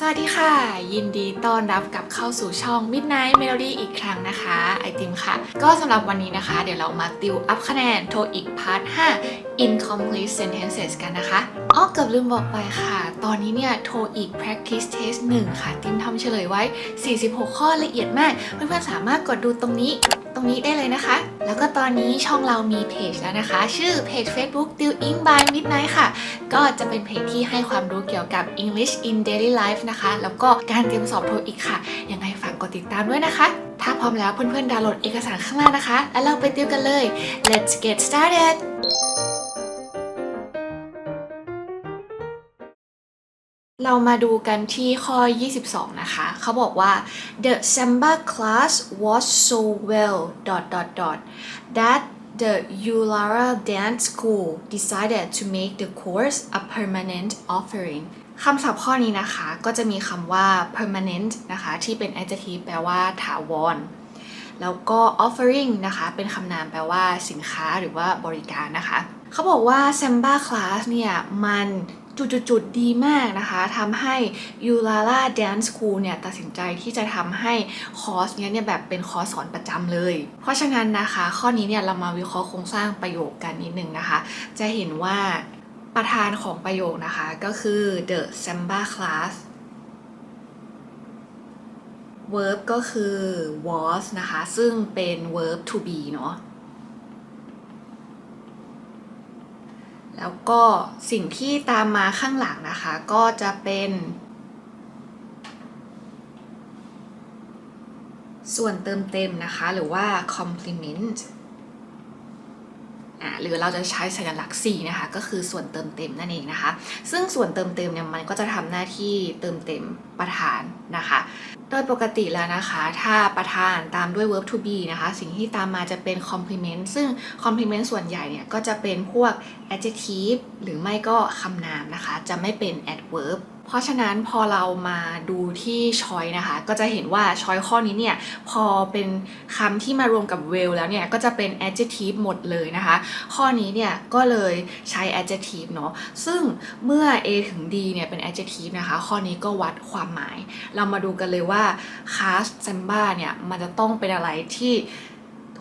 สวัสดีค่ะ ยินดีต้อนรับกลับเข้าสู่ช่อง Midnight Melody อีกครั้งนะคะ ไอติมค่ะ ก็สำหรับวันนี้นะคะ เดี๋ยวเรามาติวอัพคะแนนโทอีกพาร์ท 5 Incomplete Sentences กันนะคะอ๋อเกือบลืมบอกไปค่ะ ตอนนี้เนี่ย TOEIC Practice Test 1 ค่ะ ติมทำเฉลยไว้ 46 ข้อละเอียดมาก เพื่อนๆสามารถกดดูตรงนี้ตรงนี้ได้เลยนะคะ แล้วก็ตอนนี้ช่องเรามีเพจแล้วนะคะ ชื่อเพจ Facebook Tiw Ing by Midnight ค่ะ ก็จะเป็นเพจที่ให้ความรู้เกี่ยวกับ English in Daily Life นะคะ แล้วก็การเตรียมสอบโทอีกค่ะ ยังไงฝากกดติดตามด้วยนะคะ ถ้าพร้อมแล้วเพื่อนๆดาวน์โหลดเอกสารข้างล่างนะคะ แล้วเราไปติวกันเลย let's get started เรามาดูกันที่ข้อ 22 นะคะ เขาบอกว่า the samba class was so well dot dot dot that the Ulara Dance School decided to make the course a permanent offering คำศัพท์ข้อนี้นะคะ ก็จะมีคำว่า permanent นะคะ ที่เป็น adjective แปลว่าถาวร แล้วก็ offering นะคะ เป็นคำนามแปลว่าสินค้าหรือว่าบริการนะคะ เขาบอกว่า Samba Class เนี่ย มัน จุดๆดีมากนะคะทำให้ u l a l a Dance School เนี่ยตัดสินใจที่จะทำให้คอร์สเนี้ยเนี่ยแบบเป็นคอร์สสอนประจำเลย เพราะฉะนั้นนะคะ ข้อนี้เนี่ยเรามาวิเคราะห์โครงสร้างประโยคกันนิดนึงนะคะ จะเห็นว่าประธานของประโยคนะคะก็คือ the Samba class verb ก็คือ was นะคะ ซึ่งเป็น verb to be เนาะ แล้วก็สิ่งที่ตามมาข้างหลังนะคะ ก็จะเป็น ส่วนเติมเต็มนะคะ หรือว่า complement หรือเราจะใช้สัญลักษณ์4นะคะก็คือส่วนเติมเต็มนั่นเองนะคะ ซึ่งส่วนเติมเต็มเนี่ยมันก็จะทำหน้าที่เติมเต็มประธานนะคะ โดยปกติแล้วนะคะ ถ้าประธานตามด้วย verb to be นะคะ สิ่งที่ตามมาจะเป็น complement ซึ่ง complement ส่วนใหญ่เนี่ยก็จะเป็นพวก adjective หรือไม่ก็คำนามนะคะ จะไม่เป็น adverb เพราะฉะนั้นพอเรามาดูที่ช้อยนะคะ ก็จะเห็นว่าช้อยข้อนี้เนี่ย พอเป็นคำที่มารวมกับ well แล้วเนี่ย ก็จะเป็น adjective หมดเลยนะคะ ข้อนี้เนี่ย ก็เลยใช้ adjective เนาะซึ่งเมื่อ A ถึง D เนี่ย เป็น adjective นะคะ ข้อนี้ก็วัดความหมาย เรามาดูกันเลยว่า class samba เนี่ย มันจะต้องเป็นอะไรที่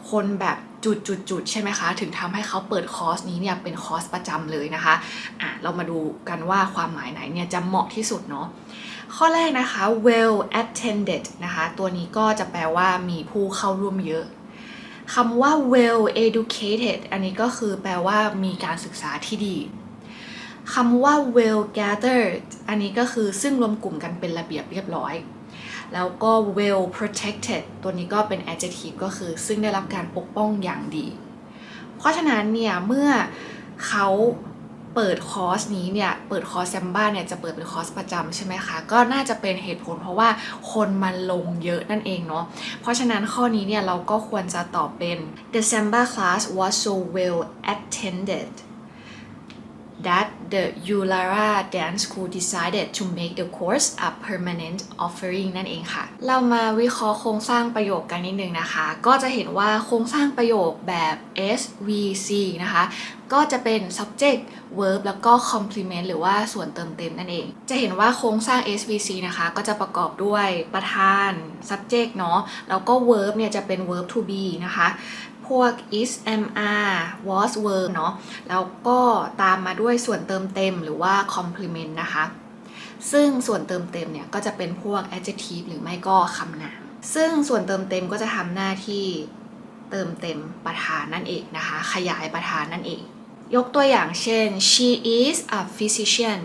คนแบบ จุดจุดจุดใช่ไหมคะ ถึงทำให้เขาเปิดคอร์สนี้เนี่ยเป็นคอร์สประจำเลยนะคะอะเรามาดูกันว่าความหมายไหนเนี่ยจะเหมาะที่สุดเนาะข้อแรกนะคะ well attended นะคะ ตัวนี้ก็จะแปลว่ามีผู้เข้าร่วมเยอะคำว่า well educated อันนี้ก็คือแปลว่ามีการศึกษาที่ดีคำว่า well gathered อันนี้ก็คือซึ่งรวมกลุ่มกันเป็นระเบียบเรียบร้อย แล้วก็ well protected ตัวนี้ก็เป็น adjective ก็คือซึ่งได้รับการปกป้องอย่างดี เพราะฉะนั้นเนี่ย เมื่อเขาเปิดคอร์สนี้เนี่ย เปิดคอร์สแซมบ้าเนี่ยจะเปิดเป็นคอร์สประจำใช่ไหมคะ ก็น่าจะเป็นเหตุผลเพราะว่าคนมันลงเยอะนั่นเองเนาะ เพราะฉะนั้นข้อนี้เนี่ยเราก็ควรจะตอบเป็น the Samba class was so well attended that the Ulara Dance School decided to make the course a permanent offering นั่นเองค่ะ เรามาวิเคราะห์โครงสร้างประโยคกันนิดนึงนะคะ ก็จะเห็นว่าโครงสร้างประโยคแบบ SVC นะคะ ก็จะเป็น subject verb แล้วก็ complement หรือว่าส่วนเติมเต็มนั่นเอง จะเห็นว่าโครงสร้าง SVC นะคะ ก็จะประกอบด้วยประธาน subject เนาะ แล้วก็ verb เนี่ยจะเป็น verb to be นะคะ พวก is am are was were เนาะแล้วก็ตามมาด้วยส่วนเติมเต็มหรือว่า complement นะคะ ซึ่งส่วนเติมเต็มเนี่ยก็จะเป็นพวก adjective หรือไม่ก็คำนาม ซึ่งส่วนเติมเต็มก็จะทำหน้าที่เติมเต็มประธานนั่นเองนะคะ ขยายประธานนั่นเอง ยกตัวอย่างเช่น she is a physician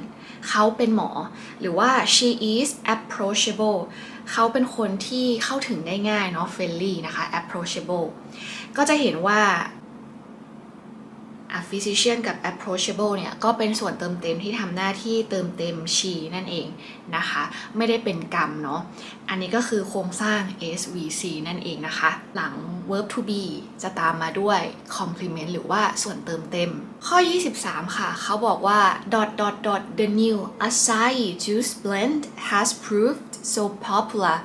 เขาเป็นหมอ หรือว่า she is approachable เขาเป็นคนที่เข้าถึงได้ง่ายเนาะ friendly นะคะ approachable ก็จะเห็นว่า a physician กับ approachable เนี่ย ก็เป็นส่วนเติมเต็มที่ทำหน้าที่เติมเต็ม she นั่นเองนะคะ ไม่ได้เป็นกรรมเนาะ อันนี้ก็คือโครงสร้าง SVC นั่นเองนะคะ หลัง verb to be จะตามมาด้วย complement หรือว่าส่วนเติมเต็ม ข้อ 23 ค่ะ เขาบอกว่า dot dot dot the new acai juice blend has proved so popular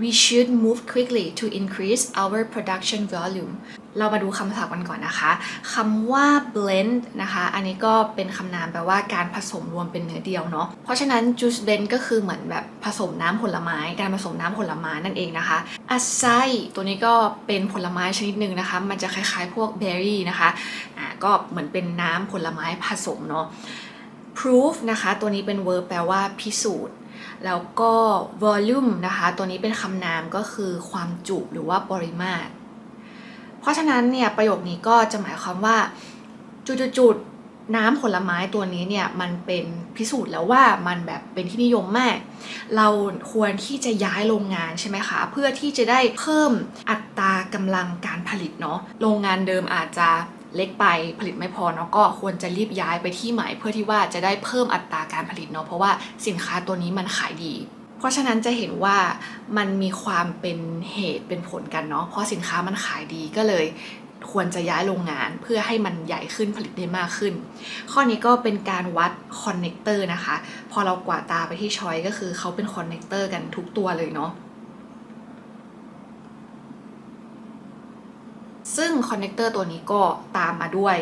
we should move quickly to increase our production volume เรามาดูคำศัพท์กันก่อนนะคะคำว่า blend นะคะ อันนี้ก็เป็นคำนามแปลว่าการผสมรวมเป็นเนื้อเดียวเนาะ เพราะฉะนั้น juice blend ก็คือเหมือนแบบผสมน้ำผลไม้ การผสมน้ำผลไม้นั่นเองนะคะ acai ตัวนี้ก็เป็นผลไม้ชนิดหนึ่งนะคะ มันจะคล้ายๆพวก berry นะคะ อ่า ก็เหมือนเป็นน้ำผลไม้ผสมเนาะ proof นะคะ ตัวนี้เป็น verb แปลว่าพิสูจน์ แล้วก็ volume นะคะ ตัวนี้เป็นคำนามก็คือความจุหรือว่าปริมาตร เพราะฉะนั้นเนี่ยประโยคนี้ก็จะหมายความว่าจุดๆน้ำผลไม้ตัวนี้เนี่ยมันเป็นพิสูจน์แล้วว่ามันแบบเป็นที่นิยมมาก เราควรที่จะย้ายโรงงานใช่ไหมคะ เพื่อที่จะได้เพิ่มอัตรากำลังการผลิตเนาะโรงงานเดิมอาจจะ เล็กไปผลิตไม่พอเนาะก็ควรจะรีบย้ายไปที่ใหม่เพื่อที่ว่าจะได้เพิ่มอัตราการผลิตเนาะเพราะว่าสินค้าตัวนี้มันขายดี เพราะฉะนั้นจะเห็นว่ามันมีความเป็นเหตุเป็นผลกันเนาะเพราะสินค้ามันขายดีก็เลยควรจะย้ายโรงงานเพื่อให้มันใหญ่ขึ้นผลิตได้มากขึ้น ข้อนี้ก็เป็นการวัดคอนเนคเตอร์นะคะ พอเรากวาดตาไปที่ชอยก็คือเขาเป็นคอนเนคเตอร์กันทุกตัวเลยเนาะ ซึ่งคอนเนคเตอร์ตัวนี้ก็ตามมาด้วย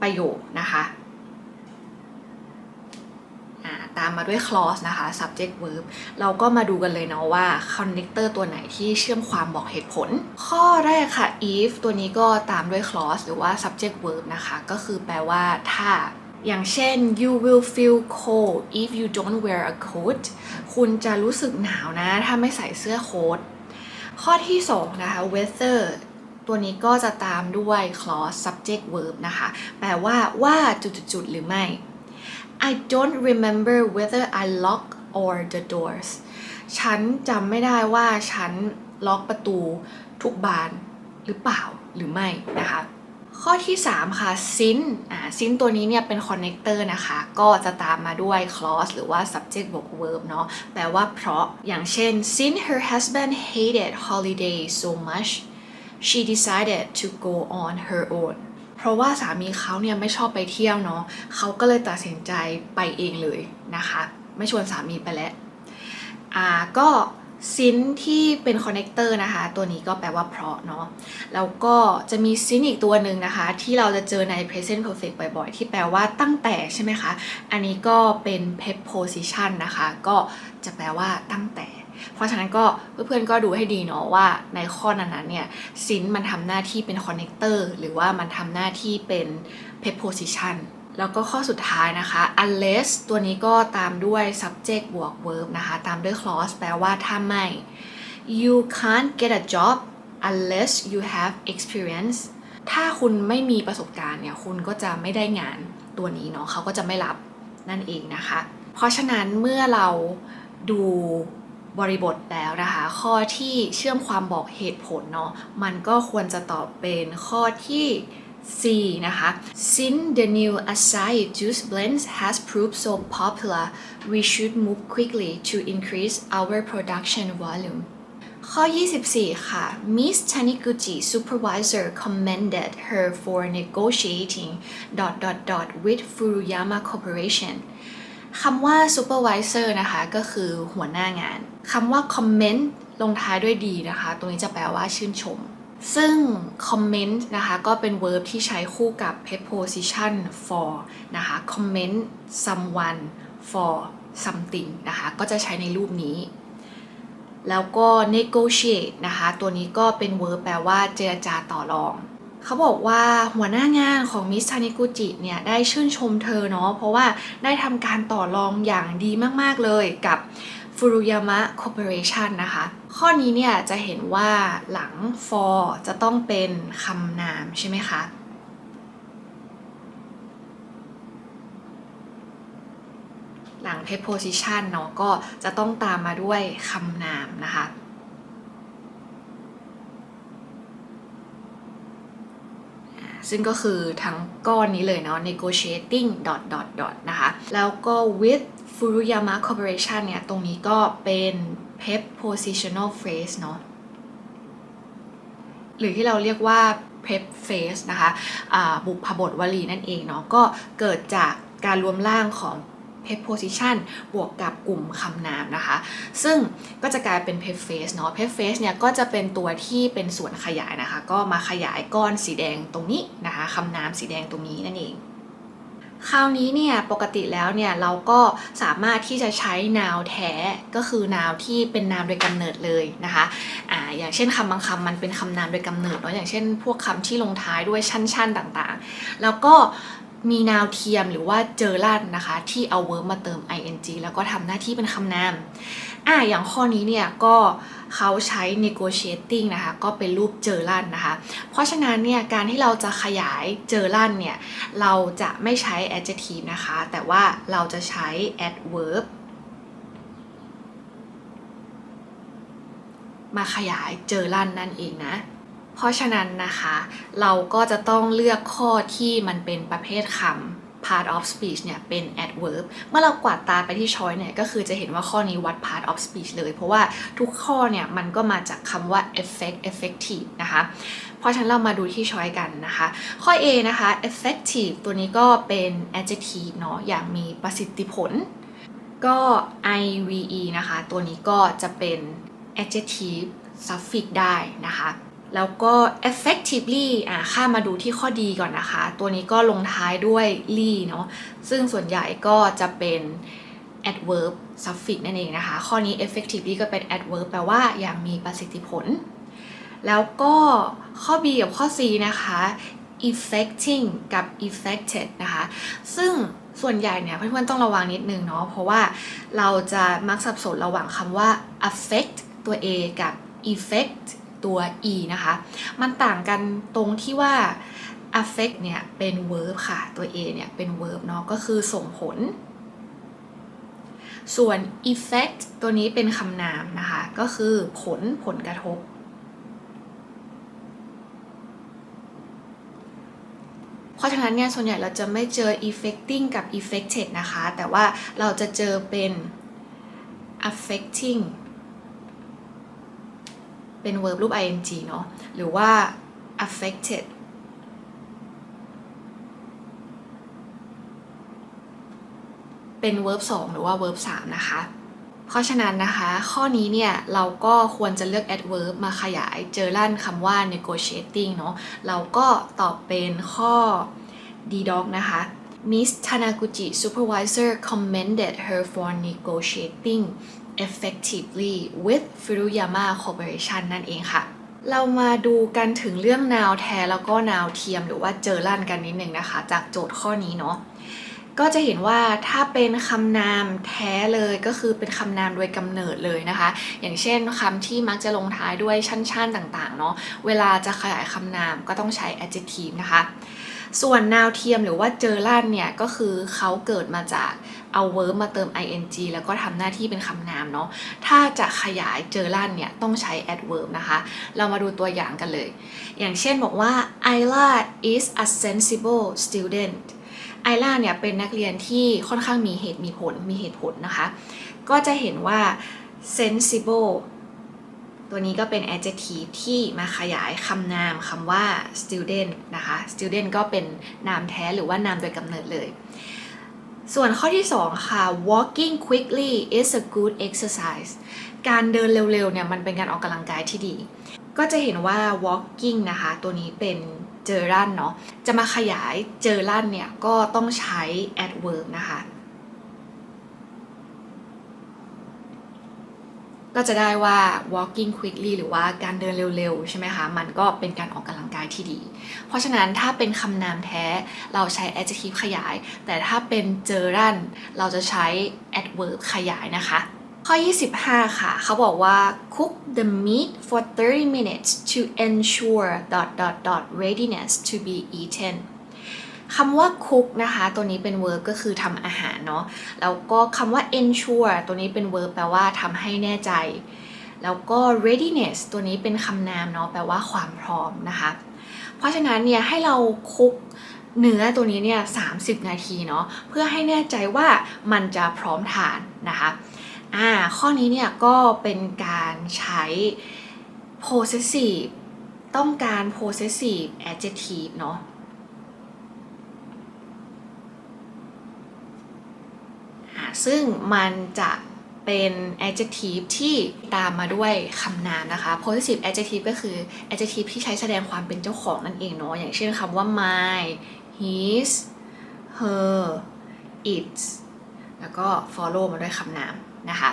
ประโยคนะคะตามมาด้วย clause นะคะ subject verb เราก็มาดูกันเลยเนาะว่า connector ตัวไหนที่เชื่อมความบอกเหตุผล ข้อแรกค่ะ if ตัวนี้ก็ตามด้วย clause หรือว่า subject verb นะคะ ก็คือแปลว่าถ้า อย่างเช่น you will feel cold if you don't wear a coat คุณจะรู้สึกหนาวนะ ถ้าไม่ใส่เสื้อโค้ท ข้อที่ 2 นะคะ weather ตัวนี้ก็จะตามด้วย clause subject verb นะคะ แปลว่าว่าจุดๆๆหรือไม่ I don't remember whether I lock or the doors ฉันจำไม่ได้ว่าฉันล็อกประตูทุกบานหรือเปล่าหรือไม่นะคะ ข้อที่ 3 ค่ะ since อ่า since ตัวนี้เนี่ยเป็น connector นะคะ ก็จะตามมาด้วย clause หรือว่า subject บวก verb เนาะแปลว่าเพราะอย่างเช่น since her husband hated holiday so much she decided to go on her own เพราะว่าสามีเขาเนี่ยไม่ชอบไปเที่ยวเนาะเขาก็เลยตัดสินใจไปเองเลยนะคะ ไม่ชวนสามีไปแล้วอ่าก็ ซินที่เป็นคอนเนคเตอร์นะคะ ตัวนี้ก็แปลว่าเพราะเนาะแล้วก็จะมีซินอีกตัวหนึ่งนะคะ ที่เราจะเจอใน present perfect บ่อยๆ ที่แปลว่าตั้งแต่ใช่ไหมคะ อันนี้ก็เป็น preposition นะคะ ก็จะแปลว่าตั้งแต่ เพราะฉะนั้นก็เพื่อนๆก็ดูให้ดีเนาะว่าในข้อนั้นๆเนี่ยซินมันทำหน้าที่เป็นคอนเนคเตอร์หรือว่ามันทำหน้าที่เป็น preposition แล้วก็ข้อสุดท้ายนะคะ unless ตัวนี้ก็ตามด้วย subject บวก verb นะคะ ตามด้วย clause แปลว่าถ้าไม่ you can't get a job unless you have experience ถ้าคุณไม่มีประสบการณ์เนี่ย คุณก็จะไม่ได้งานตัวนี้เนาะเขาก็จะไม่รับนั่นเองนะคะ เพราะฉะนั้นเมื่อเราดูบริบทแล้วนะคะ ข้อที่เชื่อมความบอกเหตุผลเนาะมันก็ควรจะตอบเป็นข้อที่ C นะคะ Since the new acai juice blends has proved so popular we should move quickly to increase our production volume ข้อ 24 ค่ะ Miss Taniguchi supervisor commended her for negotiating dot dot dot with Furuyama Corporation คำว่า supervisor นะคะ ก็คือหัวหน้างาน คำว่า comment ลงท้ายด้วยดีนะคะ ตรงนี้จะแปลว่าชื่นชม ซึ่ง comment นะคะก็เป็น verb ที่ใช้คู่กับ preposition for นะคะ comment someone for something นะคะก็จะใช้ในรูปนี้ แล้วก็ negotiate นะคะตัวนี้ก็เป็น verb แปลว่าเจรจาต่อรอง เขาบอกว่าหัวหน้างานของมิสทานิกุจิเนี่ยได้ชื่นชมเธอเนาะเพราะว่าได้ทำการต่อรองอย่างดีมาก ๆ เลยกับ Furuyama Corporation นะคะ ข้อนี้เนี่ยจะเห็นว่าหลัง for จะต้องเป็นคำนามใช่ไหมคะหลัง preposition เนาะก็จะต้องตามมาด้วยคำนามนะคะ ซึ่งก็คือทั้งก้อนนี้เลยเนาะ negotiating dot dot dot นะคะ แล้วก็ with Furuyama Corporation เนี่ย ตรงนี้ก็เป็น prepositional phase เนาะหรือที่เราเรียกว่า prep phase นะคะะบุพบทวลีนั่นเองเนาะก็เกิดจากการรวมร่างของ preposition บวกกับกลุ่มคำนามนะคะ ซึ่งก็จะกลายเป็น preface เนาะ preface เนี่ยก็จะเป็นตัวที่เป็นส่วนขยายนะคะ ก็มาขยายก้อนสีแดงตรงนี้นะคะคำนามสีแดงตรงนี้นั่นเอง คราวนี้เนี่ยปกติแล้วเนี่ยเราก็สามารถที่จะใช้ noun แท้ก็คือ noun ที่เป็น noun โดยกำเนิดเลยนะคะอ่าอย่างเช่นคำบางคำมันเป็นคำนามโดยกำเนิดเนาะอย่างเช่น พวกคำที่ลงท้ายด้วยชั่นๆ ต่างๆ แล้วก็มี noun เทียมหรือว่าเจอลั่นนะคะ ที่เอา verb มาเติม ing แล้วก็ทำหน้าที่เป็นคำนามอ่าอย่างข้อนี้เนี่ยก็ เขาใช้ negotiating นะคะ ก็เป็นรูปเจอลั่นนะคะ เพราะฉะนั้นเนี่ยการที่เราจะขยายเจอลั่นเนี่ย เราจะไม่ใช้ adjective นะคะ แต่ว่าเราจะใช้ adverb มาขยายเจอลั่นนั่นเองนะ เพราะฉะนั้นนะคะ เราก็จะต้องเลือกข้อที่มันเป็นประเภทคำ part of speech เนี่ยเป็น adverb เมื่อเรากวาดตาไปที่ choice เนี่ยก็คือจะเห็นว่าข้อนี้วัด part of speech เลย เพราะว่าทุกข้อเนี่ยมันก็มาจากคำว่า effect effective นะคะ เพราะฉะนั้นเรามาดูที่ choice กันนะคะ ข้อ A นะคะ effective ตัวนี้ก็เป็น adjective เนาะอย่างมีประสิทธิผล ก็ ive นะคะ ตัวนี้ก็จะเป็น adjective suffix ได้นะคะ แล้วก็ effectively อะข้ามมาดูที่ข้อดีก่อนนะคะ ตัวนี้ก็ลงท้ายด้วย ly เนาะซึ่งส่วนใหญ่ก็จะเป็น adverb suffix นั่นเองนะคะ ข้อนี้ effectively ก็เป็น adverb แปลว่าอย่างมีประสิทธิผล แล้วก็ข้อ B กับข้อ C นะคะ effecting กับ effected นะคะ ซึ่งส่วนใหญ่เนี่ยเพื่อนๆต้องระวังนิดนึงเนาะ เพราะว่าเราจะมักสับสนระหว่างคำว่า affect ตัว A กับ effect ตัว e นะคะ มันต่างกันตรงที่ว่า affect เนี่ยเป็น verb ค่ะ ตัว a เนี่ยเป็น verb เนาะ ก็คือส่งผล ส่วน effect ตัวนี้เป็นคำนามนะคะ ก็คือผลผลกระทบ เพราะฉะนั้นเนี่ย ส่วนใหญ่เราจะไม่เจอ effecting กับ effected นะคะ แต่ว่าเราจะเจอเป็น affecting เป็น verb รูป ing เนาะหรือว่า affected เป็น verb 2 หรือว่า verb 3 นะคะ เพราะฉะนั้นนะคะ ข้อนี้เนี่ย เราก็ควรจะเลือก adverb มาขยายเจอลั่นคำว่า negotiating เนาะเราก็ตอบเป็นข้อ D dog นะคะ Miss Tanaguchi supervisor commended her for negotiating effectively with Furuyama Corporation นั่นเองค่ะ เรามาดูกันถึงเรื่องนาวแท้แล้วก็นาวเทียมหรือว่าเจอลั่นกันนิดนึงนะคะ จากโจทย์ข้อนี้เนาะก็จะเห็นว่าถ้าเป็นคำนามแท้เลยก็คือเป็นคำนามโดยกำเนิดเลยนะคะ อย่างเช่นคำที่มักจะลงท้ายด้วยชั่นๆต่างๆเนาะเวลาจะขยายคำนามก็ต้องใช้ adjective นะคะ ส่วนนาวเทียมหรือว่าเจอลั่นเนี่ยก็คือเขาเกิดมาจาก เอา verb มาเติม ing แล้วก็ทำหน้าที่เป็นคำนามเนาะ ถ้าจะขยายเจอลั่นเนี่ยต้องใช้ adverb นะคะ เรามาดูตัวอย่างกันเลย อย่างเช่นบอกว่า Ayla is a sensible student ไอล่าเนี่ยเป็นนักเรียนที่ค่อนข้างมีเหตุมีผลมีเหตุผลนะคะ ก็จะเห็นว่า sensible ตัวนี้ก็เป็น adjective ที่มาขยายคำนามคำว่า student นะคะ student ก็เป็นนามแท้หรือว่านามโดยกำเนิดเลย ส่วนข้อที่ 2 ค่ะ walking quickly is a good exercise การเดินเร็วๆเนี่ยมันเป็นการออกกำลังกายที่ดี ก็จะเห็นว่า walking นะคะ ตัวนี้เป็นเจอรันเนาะ จะมาขยายเจอรันเนี่ย ก็ต้องใช้ adverb นะคะ ก็จะได้ว่า walking quickly หรือว่าการเดินเร็วๆ ใช่ไหมคะ มันก็เป็นการออกกำลังกายที่ดี เพราะฉะนั้นถ้าเป็นคำนามแท้เราใช้ adjective ขยาย แต่ถ้าเป็นเจอรันเราจะใช้ adverb ขยายนะคะ ข้อ 25 ค่ะ เขาบอกว่า cook the meat for 30 minutes to ensure dot dot dot readiness to be eaten คำว่า cook นะคะ ตัวนี้เป็น verb ก็คือทำอาหารเนาะแล้วก็คำว่า ensure ตัวนี้เป็น verb แปลว่าทำให้แน่ใจ แล้วก็ readiness ตัวนี้เป็นคำนามเนาะแปลว่าความพร้อมนะคะ เพราะฉะนั้นเนี่ยให้เราคุกเนื้อตัวนี้เนี่ย30 นาทีเนาะเพื่อให้แน่ใจว่ามันจะพร้อมทานนะคะอ่าข้อนี้เนี่ยก็เป็นการใช้ possessive ต้องการ possessive adjective เนาะ อ่า ซึ่งมันจะเป็น adjective ที่ตามมาด้วยคำนามนะคะ possessive adjective ก็คือ adjective ที่ใช้แสดงความเป็นเจ้าของนั่นเองเนาะ อย่างเช่นคำว่า my his her its แล้วก็ follow มาด้วยคำนาม นะคะ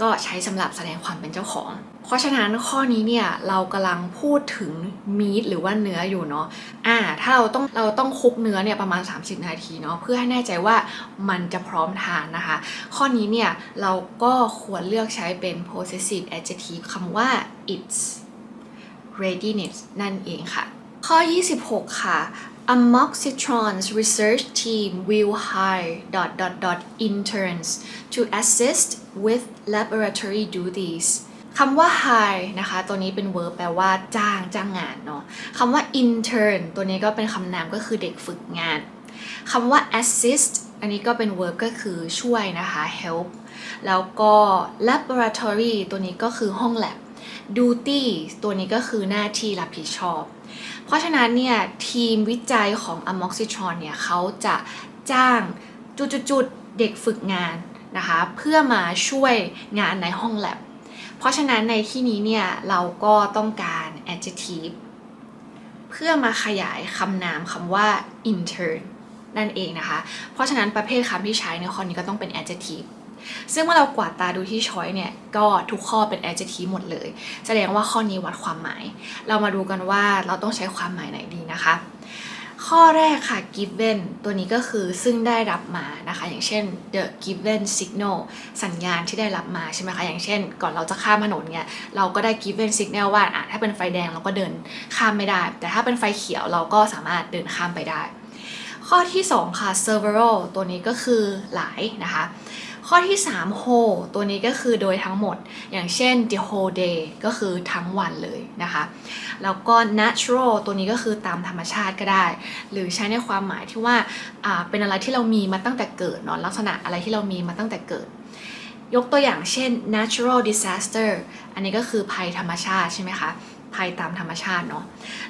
ก็ใช้สำหรับแสดงความเป็นเจ้าของ เพราะฉะนั้นข้อนี้เนี่ยเรากำลังพูดถึงมีดหรือว่าเนื้ออยู่เนาะอ่าถ้าเราต้องเราต้องคลุกเนื้อเนี่ยประมาณ 30 นาทีเนาะเพื่อให้แน่ใจว่ามันจะพร้อมทานนะคะ ข้อนี้เนี่ยเราก็ควรเลือกใช้เป็น possessive adjective คำว่า it's readiness นั่นเองค่ะ ข้อ 26 ค่ะ Amoxicron's research team will hire dot dot dot interns to assist with laboratory duties คำว่า hire นะคะ ตัวนี้เป็น verb แปลว่าจ้างจ้างงานเนาะคำว่า intern ตัวนี้ก็เป็นคำนามก็คือเด็กฝึกงานคำว่า assist อันนี้ก็เป็น verb ก็คือช่วยนะคะ help แล้วก็ laboratory ตัวนี้ก็คือห้อง lab duty ตัวนี้ก็คือหน้าที่รับผิดชอบ เพราะฉะนั้นเนี่ยทีมวิจัยของ Amoxicron เนี่ยเขาจะจ้างจุดๆเด็กฝึกงานนะคะเพื่อมาช่วยงานในห้อง lab เพราะฉะนั้นในที่นี้เนี่ยเราก็ต้องการ adjective เพื่อมาขยายคำนามคำว่า intern นั่นเองนะคะ เพราะฉะนั้นประเภทคำที่ใช้ในข้อนี้ก็ต้องเป็น adjective ซึ่งเมื่อเรากวาดตาดูที่ช้อยเนี่ยก็ทุกข้อเป็น adjective หมดเลย แสดงว่าข้อนี้วัดความหมาย เรามาดูกันว่าเราต้องใช้ความหมายไหนดีนะคะ ข้อแรกค่ะ given ตัวนี้ก็คือซึ่งได้รับมานะคะ อย่างเช่น the given signal สัญญาณที่ได้รับมาใช่ไหมคะอย่างเช่น ก่อนเราจะข้ามถนนเนี่ยเราก็ได้ given signal ว่าอะถ้าเป็นไฟแดงเราก็เดินข้ามไม่ได้ แต่ถ้าเป็นไฟเขียวเราก็สามารถเดินข้ามไปได้ข้อที่ 2 ค่ะ several ตัวนี้ก็คือหลายนะคะ ข้อที่ 3 whole ตัวนี้ก็คือโดยทั้งหมด อย่างเช่น the whole day ก็คือทั้งวันเลยนะคะ แล้วก็ natural ตัวนี้ก็คือตามธรรมชาติก็ได้ หรือใช้ในความหมายที่ว่าเป็นอะไรที่เรามีมาตั้งแต่เกิดเนาะลักษณะอะไรที่เรามีมาตั้งแต่เกิด ยกตัวอย่างเช่น natural disaster อันนี้ก็คือภัยธรรมชาติใช่ไหมคะ ภัยตามธรรมชาติเนาะ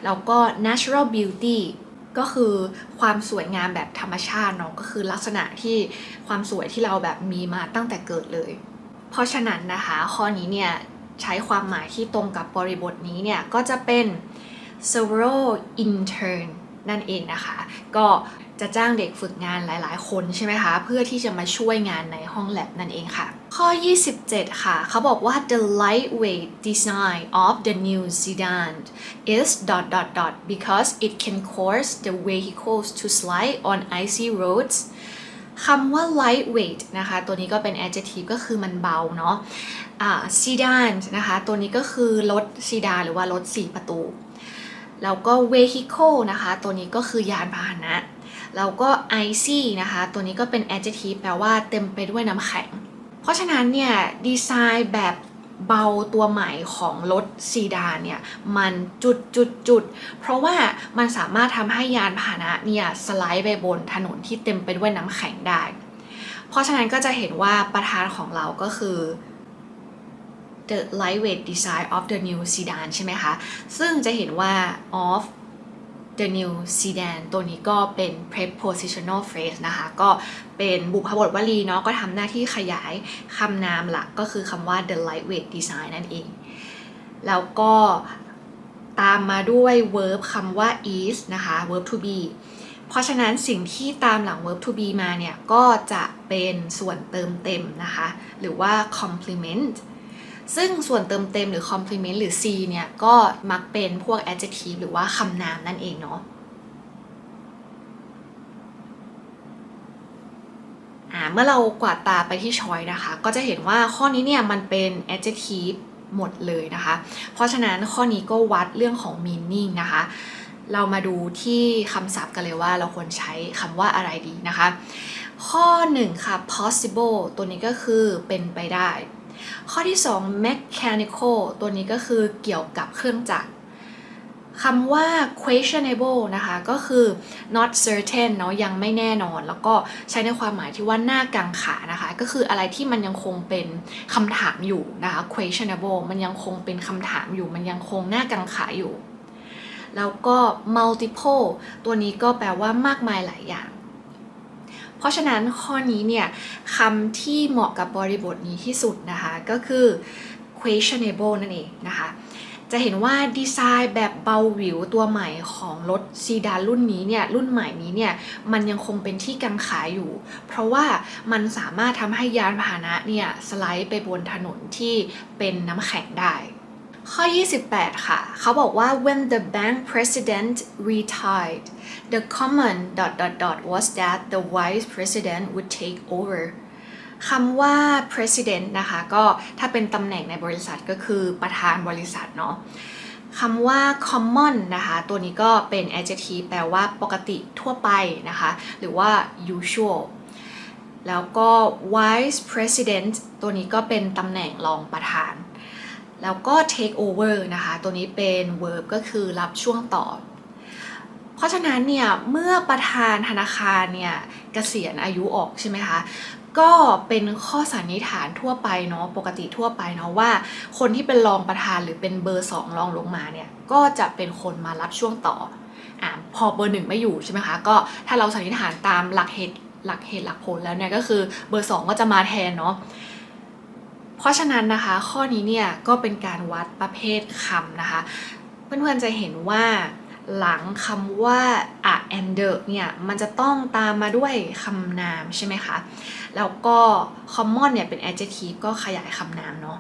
แล้วก็ natural beauty ก็คือความสวยงามแบบธรรมชาติเนาะก็คือลักษณะที่ความสวยที่เราแบบมีมาตั้งแต่เกิดเลย เพราะฉะนั้นนะคะ ข้อนี้เนี่ยใช้ความหมายที่ตรงกับบริบทนี้เนี่ยก็จะเป็น several intern นั่นเองนะคะ ก็ จะจ้างเด็กฝึกงานหลาย ๆ คนใช่ไหมคะ เพื่อที่จะมาช่วยงานในห้องแลบนั่นเองค่ะ ข้อ 27 ค่ะ เขาบอกว่า the lightweight design of the new sedan is dot dot dot because it can cause the vehicles to slide on icy roads คำว่า lightweight นะคะ ตัวนี้ก็เป็น adjective ก็คือมันเบาเนาะอ่า sedan นะคะ ตัวนี้ก็คือรถซีดานหรือว่ารถ 4 ประตู แล้วก็ vehicle นะคะ ตัวนี้ก็คือยานพาหนะ แล้วก็ icy นะคะ ตัวนี้ก็เป็น adjective แปลว่าเต็มไปด้วยน้ำแข็ง เพราะฉะนั้นเนี่ยดีไซน์แบบเบาตัวใหม่ของรถซีดานเนี่ยมันจุดจุดจุดเพราะว่ามันสามารถทำให้ยานพาหนะเนี่ยสไลด์ไปบนถนนที่เต็มไปด้วยน้ำแข็งได้ เพราะฉะนั้นก็จะเห็นว่าประธานของเราก็คือ the lightweight design of the new sedan ใช่ไหมคะ ซึ่งจะเห็นว่า of the new sedan ตัวนี้ก็เป็น prepositional phrase นะคะ ก็เป็นบุพบทวลีเนาะก็ทำหน้าที่ขยายคำนามหลักก็คือคำว่า the lightweight design นั่นเอง แล้วก็ตามมาด้วย verb คำว่า is นะคะ verb to be เพราะฉะนั้นสิ่งที่ตามหลัง verb to be มาเนี่ย ก็จะเป็นส่วนเติมเต็มนะคะ หรือว่า complement ซึ่งส่วนเติมเต็มหรือ complement หรือ c เนี่ย ก็มักเป็นพวก adjective หรือว่าคำนามนั่นเองเนาะอ่าเมื่อเรากวาดตาไปที่ช้อยนะคะ ก็จะเห็นว่าข้อนี้เนี่ยมันเป็น adjective หมดเลยนะคะ เพราะฉะนั้นข้อนี้ก็วัดเรื่องของ meaning นะคะ เรามาดูที่คำศัพท์กันเลยว่าเราควรใช้คำว่าอะไรดีนะคะ ข้อ 1 ค่ะ possible ตัวนี้ก็คือเป็นไปได้ ข้อที่ 2 mechanical ตัวนี้ก็คือเกี่ยวกับเครื่องจักรคำว่า questionable นะคะก็คือ not certain เนาะยังไม่แน่นอน แล้วก็ใช้ในความหมายที่ว่าหน้ากังขานะคะ ก็คืออะไรที่มันยังคงเป็นคำถามอยู่นะคะ questionable มันยังคงเป็นคำถามอยู่ มันยังคงหน้ากังขาอยู่ แล้วก็ multiple ตัวนี้ก็แปลว่ามากมายหลายอย่าง เพราะฉะนั้นข้อนี้เนี่ยคำที่เหมาะกับบริบทนี้ที่สุดนะคะก็คือ questionable นั่นเองนะคะ จะเห็นว่าดีไซน์แบบเบาหวิวตัวใหม่ของรถซีดานรุ่นนี้เนี่ยรุ่นใหม่นี้เนี่ยมันยังคงเป็นที่กังขาอยู่ เพราะว่ามันสามารถทำให้ยานพาหนะเนี่ยสไลด์ไปบนถนนที่เป็นน้ำแข็งได้ ข้อ 28 ค่ะ เขาบอกว่า when the bank president retired the common dot dot dot was that the vice president would take over คำว่า president นะคะ ก็ถ้าเป็นตำแหน่งในบริษัทก็คือประธานบริษัทเนาะคำว่า common นะคะ ตัวนี้ก็เป็น adjective แปลว่าปกติทั่วไปนะคะ หรือว่า usual แล้วก็ vice president ตัวนี้ก็เป็นตำแหน่งรองประธาน แล้วก็ take over นะคะ ตัวนี้เป็น verb ก็คือรับช่วงต่อ เพราะฉะนั้นเนี่ย เมื่อประธานธนาคารเนี่ยเกษียณอายุออกใช่ไหมคะ ก็เป็นข้อสันนิษฐานทั่วไปเนาะ ปกติทั่วไปเนาะว่า คนที่เป็นรองประธานหรือเป็นเบอร์สองรองลงมาเนี่ย ก็จะเป็นคนมารับช่วงต่ออ่าพอเบอร์หนึ่งไม่อยู่ใช่ไหมคะ ก็ถ้าเราสันนิษฐานตามหลักเหตุหลักเหตุหลักผลแล้วเนี่ยก็คือเบอร์สองก็จะมาแทนเนาะ เพราะฉะนั้นนะคะข้อนี้เนี่ยก็เป็นการวัดประเภทคำนะคะ เพื่อนๆจะเห็นว่าหลังคำว่า a and the เนี่ย มันจะต้องตามมาด้วยคำนามใช่ไหมคะ แล้วก็ common เนี่ยเป็น adjective ก็ขยายคำนามเนาะ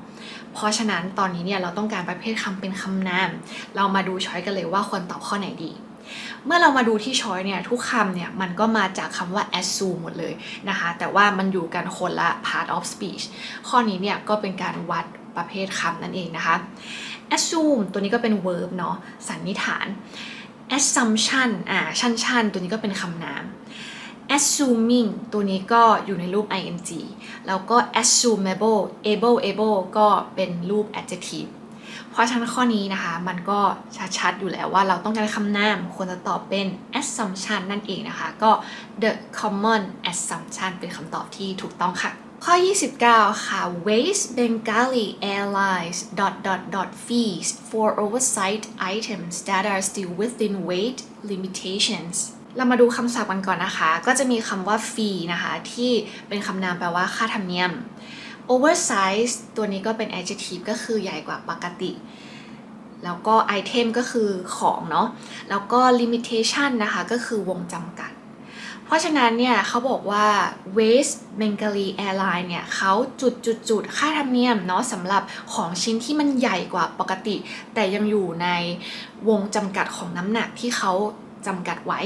เพราะฉะนั้นตอนนี้เนี่ยเราต้องการประเภทคำเป็นคำนาม เรามาดูช้อยกันเลยว่าควรตอบข้อไหนดี เมื่อเรามาดูที่ช้อยเนี่ยทุกคำเนี่ยมันก็มาจากคำว่า assume หมดเลยนะคะ แต่ว่ามันอยู่กันคนละ part of speech ข้อนี้เนี่ยก็เป็นการวัดประเภทคำนั่นเองนะคะ assume ตัวนี้ก็เป็น verb เนาะสันนิษฐาน assumption อ่าชั่นชันตัวนี้ก็เป็นคำนาม assuming ตัวนี้ก็อยู่ในรูป ing แล้วก็ assumable able able ก็เป็นรูป adjective เพราะฉะนั้นข้อนี้นะคะ มันก็ชัดๆ อยู่แล้วว่าเราต้องการคำนามควรจะตอบเป็น assumption นั่นเองนะคะ ก็ the common assumption เป็นคำตอบที่ถูกต้องค่ะ ข้อ 29 ค่ะ Waste Bengali Airlines dot dot dot fees for oversight items that are still within weight limitations เรามาดูคำศัพท์กันก่อนนะคะ ก็จะมีคำว่า fee นะคะ ที่เป็นคำนามแปลว่าค่าธรรมเนียม oversize ตัวนี้ก็เป็น adjective ก็คือใหญ่กว่าปกติ แล้วก็ item ก็คือของเนาะ แล้วก็ limitation นะคะก็คือวงจำกัด เพราะฉะนั้นเนี่ยเขาบอกว่า West Bengali Airline เนี่ยเขาจุดจุดจุดค่าธรรมเนียมเนาะสำหรับของชิ้นที่มันใหญ่กว่าปกติ แต่ยังอยู่ในวงจำกัดของน้ำหนักที่เขาจำกัดไว้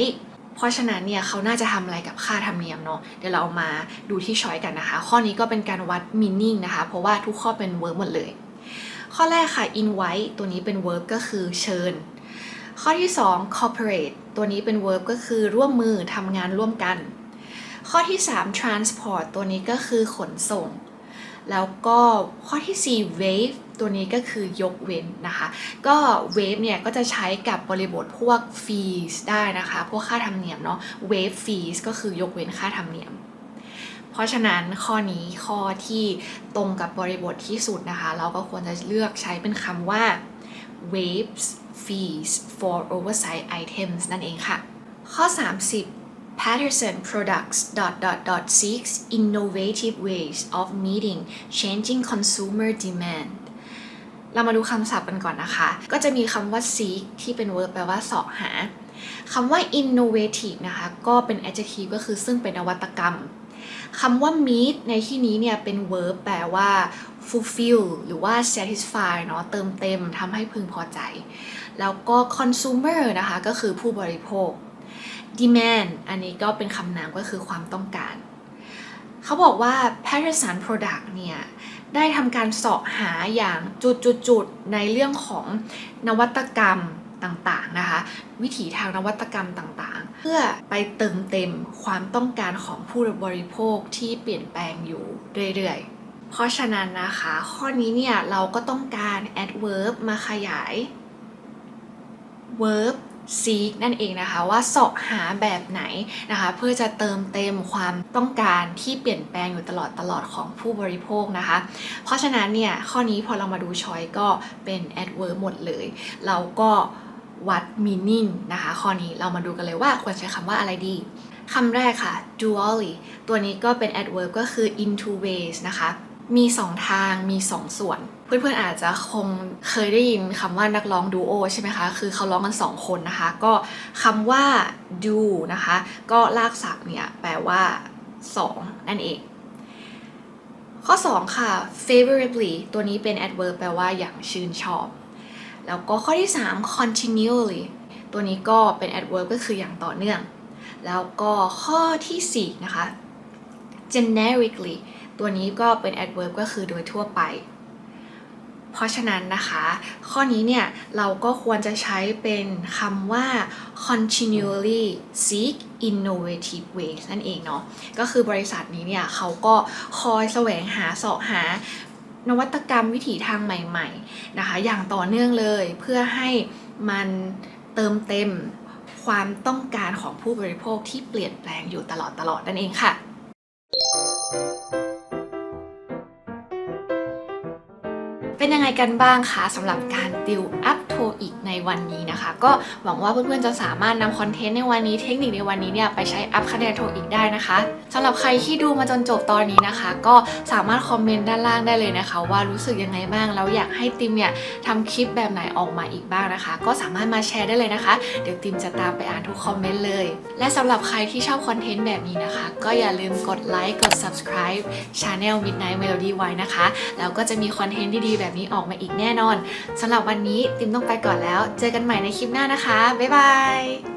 เพราะฉะนั้นเนี่ยเขาน่าจะทำอะไรกับค่าธรรมเนียมเนาะเดี๋ยวเรามาดูที่ช้อยกันนะคะ ข้อนี้ก็เป็นการวัด meaning นะคะ เพราะว่าทุกข้อเป็น verb หมดเลย ข้อแรกค่ะ invite ตัวนี้เป็น verb ก็คือเชิญ ข้อที่ 2 cooperate ตัวนี้เป็น verb ก็คือร่วมมือทำงานร่วมกัน ข้อที่ 3 transport ตัวนี้ก็คือขนส่ง แล้วก็ข้อที่ 4 wave ตัวนี้ก็คือยกเว้นนะคะ ก็ wave เนี่ยก็จะใช้กับบริบทพวก fees ได้นะคะ พวกค่าธรรมเนียมเนาะ wave fees ก็คือยกเว้นค่าธรรมเนียม เพราะฉะนั้นข้อนี้ข้อที่ตรงกับบริบทที่สุดนะคะ เราก็ควรจะเลือกใช้เป็นคำว่า waves fees for oversight items นั่นเองค่ะ ข้อ 30 Patterson Products dot dot dot seeks innovative ways of meeting changing consumer demand เรามาดูคำศัพท์กันก่อนนะคะ ก็จะมีคำว่า seek ที่เป็น verb แปลว่าสาะหาคำว่า innovative นะคะ ก็เป็น adjective ก็คือซึ่งเป็นนวัตกรรมคำว่า meet ในที่นี้เนี่ยเป็น verb แปลว่า fulfill หรือว่า satisfy เนาะเติมเต็มทำให้พึงพอใจ แล้วก็ consumer นะคะ ก็คือผู้บริโภค demand อันนี้ก็เป็นคำนามก็คือความต้องการ เขาบอกว่า Patterson Product เนี่ยได้ทำการเสาะหาอย่างจุดๆในเรื่องของนวัตกรรมต่างๆนะคะ วิถีทางนวัตกรรมต่างๆ เพื่อไปเติมเต็มความต้องการของผู้บริโภคที่เปลี่ยนแปลงอยู่เรื่อยๆ เพราะฉะนั้นนะคะ ข้อนี้เนี่ยเราก็ต้องการ adverb มาขยาย verb seek นั่นเองนะคะว่าเสาะหาแบบไหนนะคะเพื่อจะเติมเต็มความต้องการที่เปลี่ยนแปลงอยู่ตลอดตลอดของผู้บริโภคนะคะ เพราะฉะนั้นเนี่ยข้อนี้พอเรามาดูช้อยก็เป็น adverb หมดเลย เราก็วัด meaning นะคะ ข้อนี้เรามาดูกันเลยว่าควรใช้คำว่าอะไรดีคำแรกค่ะ dually ตัวนี้ก็เป็น adverb ก็คือ in two ways นะคะมี 2 ทางมี 2 ส่วน เพื่อนๆอาจจะคงเคยได้ยินคำว่านักร้องดูโอใช่ไหมคะ คือเขาร้องกัน 2 คนนะคะ ก็คำว่า do นะคะ ก็ลากศัพท์เนี่ยแปลว่า 2 นั่นเอง ข้อ 2 ค่ะ favorably ตัวนี้เป็น adverb แปลว่าอย่างชื่นชอบ แล้วก็ข้อที่ 3 continually ตัวนี้ก็เป็น adverb ก็คืออย่างต่อเนื่อง แล้วก็ข้อทีสี่4นะคะ generically ตัวนี้ก็เป็น adverb ก็คือโดยทั่วไป เพราะฉะนั้นนะคะ ข้อนี้เนี่ยเราก็ควรจะใช้เป็นคำว่า continually seek innovative ways นั่นเองเนาะก็คือบริษัทนี้เนี่ยเขาก็คอยแสวงหาเสาะหานวัตกรรมวิถีทางใหม่ๆนะคะ อย่างต่อเนื่องเลยเพื่อให้มันเติมเต็มความต้องการของผู้บริโภคที่เปลี่ยนแปลงอยู่ตลอดตลอดนั่นเองค่ะ เป็นยังไงกันบ้างคะสำหรับการติวอัพโทอีกในวันนี้นะคะ ก็หวังว่าเพื่อนๆจะสามารถนำคอนเทนต์ในวันนี้เทคนิคในวันนี้เนี่ยไปใช้อัพคะแนนโทอีกได้นะคะสำหรับใครที่ดูมาจนจบตอนนี้นะคะ ก็สามารถคอมเมนต์ด้านล่างได้เลยนะคะ ว่ารู้สึกยังไงบ้างแล้วอยากให้ติมเนี่ยทำคลิปแบบไหนออกมาอีกบ้างนะคะ ก็สามารถมาแชร์ได้เลยนะคะ เดี๋ยวติมจะตามไปอ่านทุกคอมเมนต์เลย และสำหรับใครที่ชอบคอนเทนต์แบบนี้นะคะ ก็อย่าลืมกดไลค์กด subscribe Channel Midnight Melody ไว้นะคะแล้วก็จะมีคอนเทนต์ดีๆแบบนี้ออกมาอีกแน่นอนสำหรับวันนี้ติมต้องไปก่อนแล้ว เจอกันใหม่ในคลิปหน้านะคะ บ๊ายบาย